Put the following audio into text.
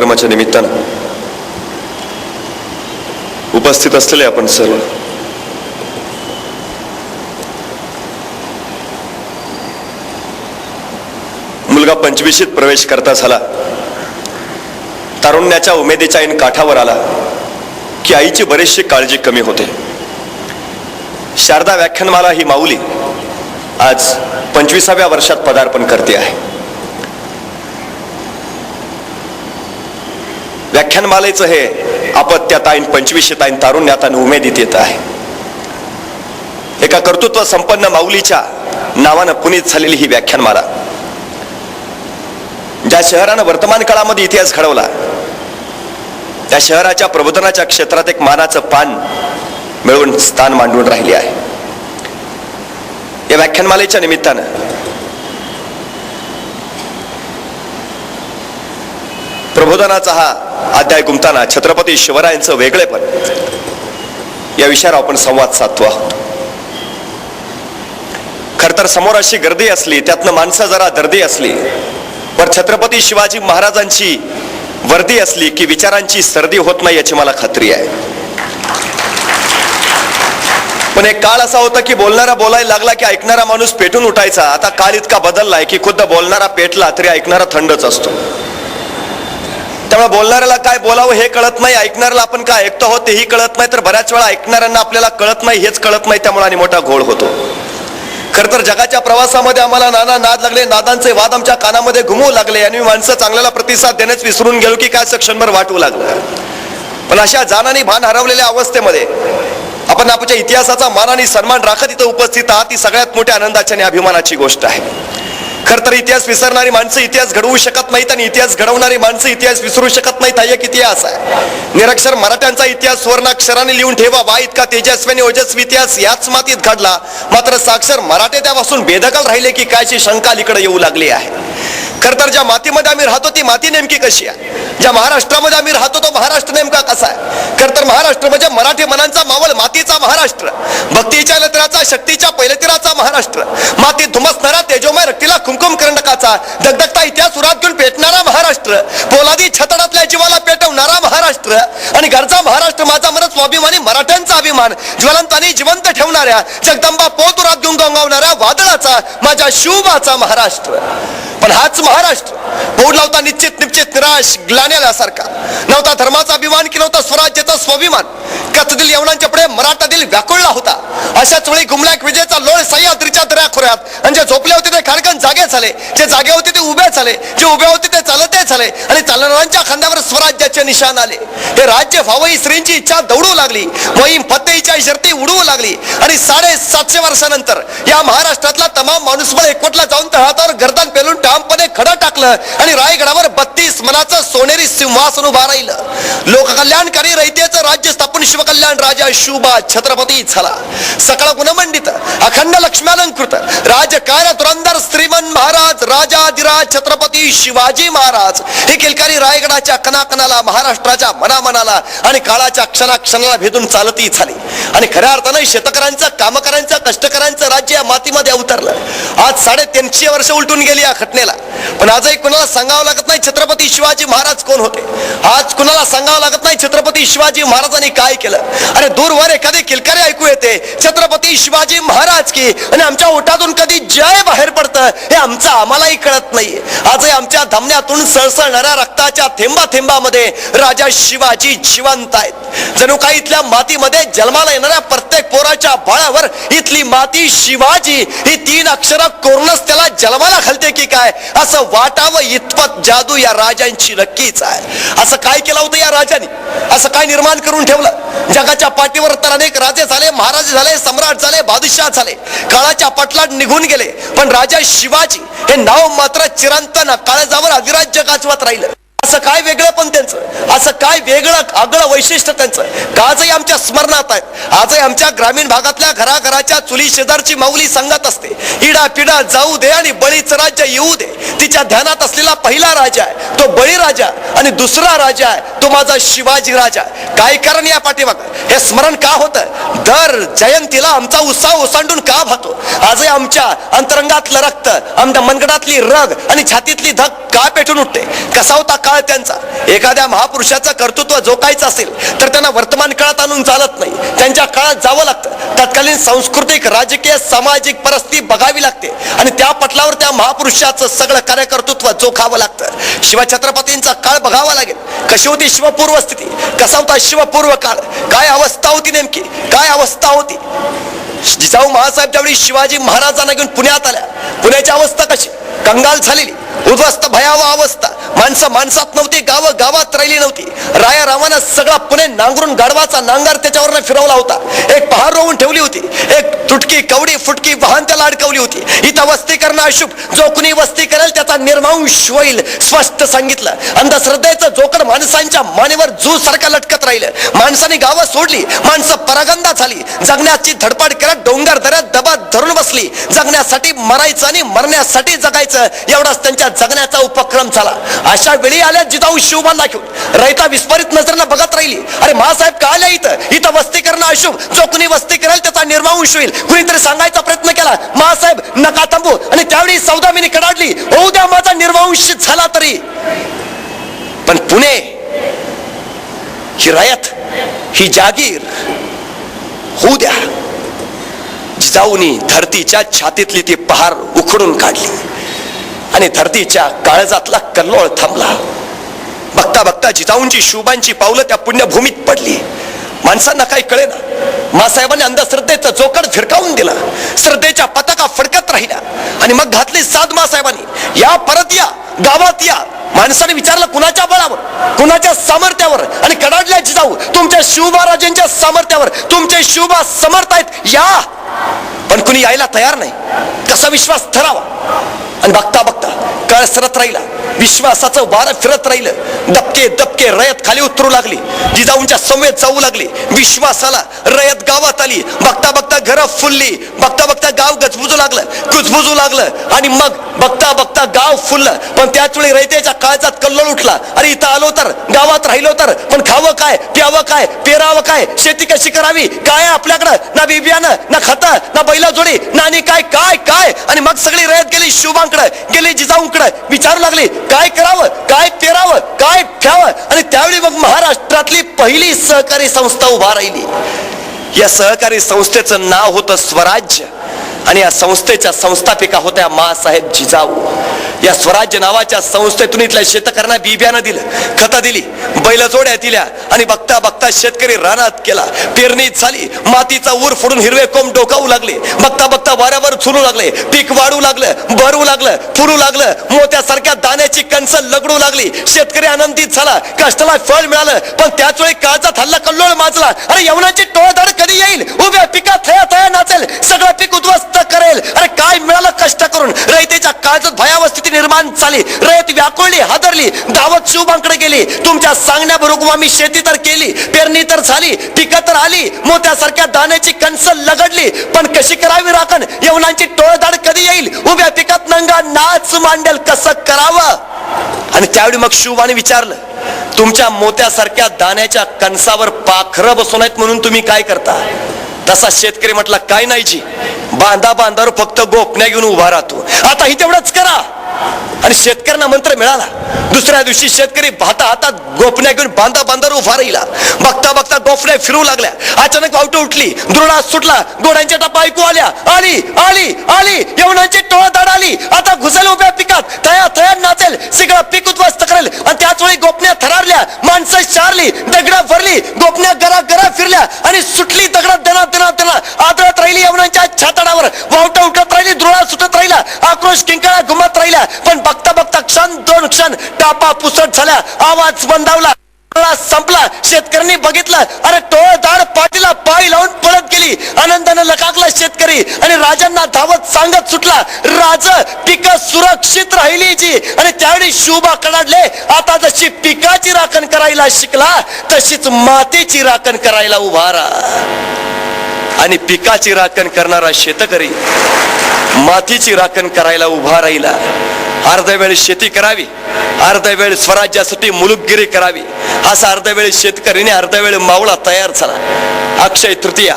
कार्यक्रमाच्या निमित्तानं उपस्थित असलेले आपण सर्व. मुलगा पंचवीशीत प्रवेश करता झाला. तारुण्याच्या उमेदीच्या ऐन काठावर आला की आईची बरीचशी काळजी कमी होते. शारदा व्याख्यानमाला ही माऊली आज पंचवीसाव्या वर्षात पदार्पण करते आहे. व्याख्यानमालेचं हे आपत्यात आईन पंचवीशीत आईन तारुण्यात आणि उमेदीत येत आहे. एका कर्तृत्व संपन्न माऊलीच्या नावानं पुनीत झालेली ही व्याख्यानमाला. ज्या शहरानं वर्तमान काळामध्ये इतिहास घडवला त्या शहराच्या प्रबोधनाच्या क्षेत्रात एक मानाचं पान मिळवून स्थान मांडून राहिली आहे. या व्याख्यानमालेच्या निमित्तानं प्रबोधनाचा हा अध्याय गुंतताना छत्रपती शिवरायांचं वेगळेपण. या विषयावर आपण संवाद साधतो आहोत. खर तर समोर अशी गर्दी असली त्यातनं माणसं जरा दर्दी असली पण छत्रपती शिवाजी महाराजांची वर्दी असली की विचारांची सर्दी होत नाही याची मला खात्री आहे. पण एक काळ असा होता की बोलणारा बोलायला लागला की ऐकणारा माणूस पेटून उठायचा. आता काळ इतका बदललाय की खुद्द बोलणारा पेटला तरी ऐकणारा थंडच असतो. त्यामुळे बोलणाऱ्याला काय बोलावं हे कळत नाही ऐकणाऱ्याला आपण काय ऐकतो आहोत तेही कळत नाही तर बऱ्याच वेळा ऐकणाऱ्यांना आपल्याला कळत नाही हेच कळत नाही त्यामुळे आणि मोठा घोळ होतो. खर तर जगाच्या प्रवासामध्ये आम्हाला नाना नाद लागले नादांचे वाद आमच्या कानामध्ये घुमवू लागले आणि माणसं चांगल्याला प्रतिसाद देण्याच विसरून गेलो की काय क्षणभर वाटू लागलं. पण अशा जाणानी भान हरवलेल्या अवस्थेमध्ये आपण आपल्या इतिहासाचा मान आणि सन्मान राखत इथं उपस्थित आहात ही सगळ्यात मोठ्या आनंदाची आणि अभिमानाची गोष्ट आहे. खर तर इतिहास विसरणारी माणसं इतिहास घडवू शकत नाहीत आणि इतिहास घडवणारी माणसं इतिहास विसरू शकत नाहीत हा एक इतिहास आहे. निरक्षर मराठ्यांचा इतिहास सुवर्णाक्षराने लिहून ठेवा वा इतका तेजस्वी आणि ओजस्वी इतिहास याच मातीत घडला. मात्र साक्षर मराठे त्यापासून बेदखल राहिले की कायची शंका इकडे येऊ लागली आहे. खर तर ज्या मातीमध्ये आम्ही राहतो ती माती नेमकी कशी आहे? ज्या महाराष्ट्रामध्ये आम्ही राहतो तो महाराष्ट्र नेमका कसा आहे? खर तर महाराष्ट्र म्हणजे मराठी मनांचा मावळ मातीचा महाराष्ट्र. भक्तीच्या लतराचा शक्तीच्या पैलतीराचा महाराष्ट्र. माती धुमसणारा तेजोमय रक्तीला कुमकुम करंडकाचा धगधगता इतिहास सुरात घेऊन पेटणारा महाराष्ट्र. पोलादी छतडातल्या जीवाला पेटवणारा महाराष्ट्र. आणि घरचा महाराष्ट्र माझा मनच स्वाभिमानी मराठ्यांचा स्वाभिमान ज्वलंत आणि जिवंत ठेवणाऱ्या जगदंबा पोतुरात गुंगवणाऱ्या वादळाचा माझ्या शिवबाचा महाराष्ट्र. पण हाच महाराष्ट्र. बोर्ड लावता निश्चित निश्चित निराश ग्लानेल्यासारखा नव्हता धर्माचा अभिमान की नव्हता स्वराज्याचा स्वाभिमान. कथतील यवनांच्या पुढे मराठातील व्याकुळला होता. अशाच वेळी गुमलाक विजयचा लोळ सह्याद्रीच्या दर्या खोऱ्यात आणि जे झोपले होते ते खाडकन जागे झाले. जे जागे होते ते उभे झाले. जे उभे होते ते चालते झाले. आणि चालणाऱ्यांच्या खांद्यावर स्वराज्याचे निशाण आले. हे राज्य व्हावं ही स्त्रींची इच्छा दौडू लागली. मोहीम हत्येच्या शर्ती उडवू लागली. आणि साडे सातशे वर्षानंतर या महाराष्ट्रातला तमाम माणूसबळ एकवटला जाऊन तळातावर गर्दन पेलून ठामपणे खडा टाकलं आणि रायगडावर बत्तीस मनाचं सोनेरी सिंहासन उभा राहिलं. लोककल्याणकारी रहिते राज्य स्थापन शिवकल्याण राजा शुभा छत्रपती झाला. सकळ गुणमंडित अखंड लक्ष्म्यालंकृत राजकार्य धुरंधर श्रीमन महाराज राजाधिराज छत्रपती शिवाजी महाराज. हे किलकारी रायगडाच्या कणाकणाला महाराष्ट्राच्या मनामनाला आणि काळाच्या क्षणाक्षणाला भेदून चालती झाली. आणि खऱ्या अर्थानं शेतकऱ्यांचा कामकऱ्यांचा कष्टकऱ्यांचं राज्य या मातीमध्ये अवतरलं. आज साडेतीनशे वर्ष उलटून गेली या घटनेला. पण आजही कुणाला सांगावं लागत नाही छत्रपती शिवाजी महाराज कोण होते? आज कुणाला सांगावं लागत नाही छत्रपती शिवाजी महाराजांनी काय केलं? अरे दूरवर एखादी किलकारी ऐकू येते छत्रपती शिवाजी महाराज की आणि आमच्या ओठातून कधी जय बाहेर पडतं हे आमचं आम्हालाही कळत नाही आजही आमच्या धमन्यातून सळसळणाऱ्या रक्ताच्या थेंबा थेंबामध्ये राजा शिवाजी जिवंत आहेत. जणू काही इथल्या मातीमध्ये जन्मा जन्माला येणाऱ्या प्रत्येक पोराच्या बाळावर इथली माती शिवाजी ही तीन अक्षर कोरूनच त्याला जन्माला घालते की काय? असं वाटावं इतपत जादू या राजांची नक्कीच आहे. असं काय केलं होतं या राजाने? असं काय निर्माण करून ठेवलं? जगाच्या पाठीवर तर अनेक राजे झाले महाराज झाले सम्राट झाले बादशाह झाले. काळाच्या पटलाट निघून गेले. पण राजा शिवाजी हे नाव मात्र चिरंतन काळजावर अधिराज्य गाजवत राहिलं. असं काय वेगळं पण त्यांचं? असं काय वेगळं आगळं वैशिष्ट्य त्यांचं? का आजही आमच्या स्मरणात आहे आजही आमच्या ग्रामीण भागातल्या घराघराच्या चुली शेजारची माऊली सांगत असते इडा पिडा जाऊ दे आणि बळीचं राज्य येऊ दे. तिच्या ध्यानात असलेला पहिला राजा आहे. तो बळी राजा आणि दुसरा राजा आहे. तो माझा शिवाजी राजा काय कारण या पाठीमाग? हे स्मरण का होतं? दर जयंतीला आमचा उत्साह ओसांडून का भातो? आजही आमच्या अंतरंगातलं रक्त आमच्या मनगडातली रग आणि छातीतली धग का पेटून उठते? कसा होता काळ त्यांचा. एखाद्या महापुरुषाचं कर्तृत्व जोकायचं असेल तर त्यांना वर्तमान काळात आणून चालत नाही. त्यांच्या काळात जावं लागतं. तत्कालीन सांस्कृतिक राजकीय सामाजिक परिस्थिती बघावी लागते. आणि त्या पटलावर त्या महापुरुषाचं सगळं कार्यकर्तृत्व जोखावं लागतं. शिवछत्रपतींचा काळ बघावा लागेल. कशी होती शिवपूर्व स्थिती? कसा होता शिवपूर्व काळ? काय अवस्था होती नेमकी? काय अवस्था होती? जिजाऊ महासाहेब ज्यावेळी शिवाजी महाराजांना घेऊन पुण्यात आल्या. पुण्याची अवस्था कशी? कंगाल झालेली. उद्ध्वस्त भयावह अवस्था. माणसं माणसात नव्हती गावं गावात राहिली नव्हती. राया रामानं सगळा पुणे नांगरून गाडवाचा नांगर त्याच्यावर फिरवला होता. एक पहार रोवून ठेवली होती. एक तुटकी कवडी फुटकी वाहन त्याला अडकवली होती. इथं वस्ती करणं अशुभ. जो कुणी वस्ती करेल त्याचा निर्मांश होईल स्पष्ट सांगितलं. अंधश्रद्धेचं जोकड माणसांच्या मानेवर जू सारखा लटकत राहिलं. माणसाने गावं सोडली. माणसं परागंदा झाली. जगण्याची धडपड करत डोंगर दऱ्यात दबा धरून बसली. जगण्यासाठी मरायचं आणि मरण्यासाठी जगायचं. एवढाच त्यांच्या जगण्याचा उपक्रम झाला. अशा वेळी आल्या जिजाऊ शिवबांना घेऊन रयता विस्फारित नजरेनं बघत राहिली. अरे महासाहेब का आल्या इथं? इथं वस्ती करणं अशुभ. जो कुणी वस्ती करेल त्याचा निर्मांश होईल. कुणीतरी सांगायचा प्रयत्न केला. महासाहेब नका थांबू. आणि त्यावेळी सौदामिनी कडाडली. होऊ द्या माझा निर्मांश झाला तरी. पण पुणे ही रयत ही जागीर होऊ द्या. जिजाऊनी धरतीच्या छातीतली ती पहार उखडून काढली. आणि धरतीच्या काळजातला कल्लोळ थांबला. बघता बघता जिजाऊंची शुभांची पावलं त्या पुण्यभूमीत पडली. माणसांना काही कळे ना मासाहेबांनी अंधश्रद्धेचं जोकड फिरकावून दिला. श्रद्धेच्या पताका फडकत राहिल्या. आणि मग घातली साध मासाहेबांनी या परत या गावात या. माणसाने विचारलं कुणाच्या बळावर? कुणाच्या सामर्थ्यावर? आणि कडाडल्या जिजाऊ तुमच्या शिवबाराजांच्या सामर्थ्यावर. तुमचे शिवबा समर्थ आहेत. या! पण कुणी यायला तयार नाही. कसा विश्वास ठरावा. आणि बघता बघता काळ सरत राहिला. विश्वासाचं वारं फिरत राहिलं. दबके दबके रयत खाली उतरू लागली. जिजाऊंच्या समेत जाऊ लागली. विश्वासाला रयत गावात आली. बघता बघता घरं फुलली. बघता बघता गाव गजबुजू लागलं. कुजबुजू लागलं. आणि मग बघता बघता गाव फुललं. पण त्याच वेळी रयतेच्या काळजात कल्लोळ उठला. अरे इथं आलो तर गावात राहिलो तर. पण खावं काय प्यावं काय पेरावं काय? शेती कशी करावी? काय आपल्याकडं. ना बिबियानं ना खतं ना बैला जोडी आणि काय काय काय? आणि मग सगळी रयत गेली शिवबांकडे गेली जिजाऊंकडे. विचारू लागली काय करावं? काय पेरावं? काय ठ्यावं आणि त्यावेळी मग महाराष्ट्रातली पहिली सहकारी संस्था उभा राहिली. या सहकारी संस्थेचं नाव होतं स्वराज्य. आणि या संस्थेच्या संस्थापिका होत्या मासाहेब जिजाऊ. या स्वराज्य नावाच्या संस्थेतून इथल्या शेतकऱ्यांना बिब्यानं दिलं खतं दिली बैलजोड्या दिल्या आणि बघता बघता शेतकरी रानात केला पेरणी झाली मातीचा ऊर फोडून हिरवे कोंब डोकावू लागले बघता बघता वाऱ्यावर झुलू लागले पीक वाढू लागलं भरू लागलं फुलू लागलं मोत्यासारख्या दाण्याची कणस लगडू लागली. शेतकरी आनंदित झाला कष्टाला फळ मिळालं पण त्याच वेळी काळजात हल्ला कल्लोळ माजला अरे यवनाची टोळधाड कधी येईल? उभ्या पिकात थया थया नाचेल सगळं पीक उद्ध्वस्त करेल. अरे काय मिळालं कष्ट करून? रयतेच्या काळजात भयावस्थिती निर्माण झाली. रयत व्याकुळली हादरली दावत शिवबांकडे गेली. तुमच्या सांगण्याबरोबर आम्ही शेती तर केली पेरणी तर झाली पिकं तर आली मोत्यासारख्या दाण्याची कणस लगडली. पण कशी करावी राखण? यवनांची टोळधाड कधी येईल? उभ्या पिकात नंगा नाच मांडेल कसं करावं? आणि त्यावेळी मग शिवबाने विचारलं तुमच्या मोत्यासारख्या दाण्याच्या कणसावर पाखरं बसून आहेत म्हणून तुम्ही काय करता? तसा शेतकरी म्हटला काय नाही जी. बांधा बांधावर फक्त गोपण्या घेऊन उभा राहतो. आता ही तेवढंच करा. आणि शेतकऱ्यांना मंत्र मिळाला. दुसऱ्या दिवशी शेतकरी भाता हातात गोपण्या घेऊन बांधा बांधावर उभा राहिला. बघता बघता गोपण्या फिरू लागल्या. अचानक वावट उठली. दुरडा सुटला. गोड्यांच्या टप्पा ऐकू आल्या. आली आली आली. यवनांची टोळ दाड आली. आता घुसेल उभ्या पिकात. तया तया नाचेल. सगळं पीक उद्ध्वस्त करेल. आणि त्याच वेळी गोपण्या थरारल्या. माणसं शारली. दगडा भरली. गोपण्या गरा गरा फिरल्या. आणि सुटली दगडा दना दना दना आदळत राहिली यवनांच्या छातडावर. वावटा उठत राहिली द्रोळा सुटत राहिला. आक्रोश किंकाळा घुमत राहिल्या. पण बघता बघता क्षण दोन क्षण टापा पुसट झाल्या. आवाज बंदावला. संपला. शेतकऱ्यांनी बघितलं. अरे टोळ दाड पाठीला पाय लावून पळत गेली. आनंदानं लकाकला शेतकरी आणि राजांना धावत सांगत सुटला. राज पिक सुरक्षित राहिली जी. आणि त्यावेळी शुभा कडाडले. आता जशी पिकाची राखण करायला शिकला तशीच मातीची राखण करायला उभारा आणि पिकाची राखण करणारा शेतकरी मातीची राखण करायला उभा राहिला. अर्धा वेळ शेती करावी. अर्धा वेळ स्वराज्यासाठी मुलुकगिरी करावी. असा अर्धा वेळ शेतकरीने अर्धा वेळ मावळा तयार झाला. अक्षय तृतीया.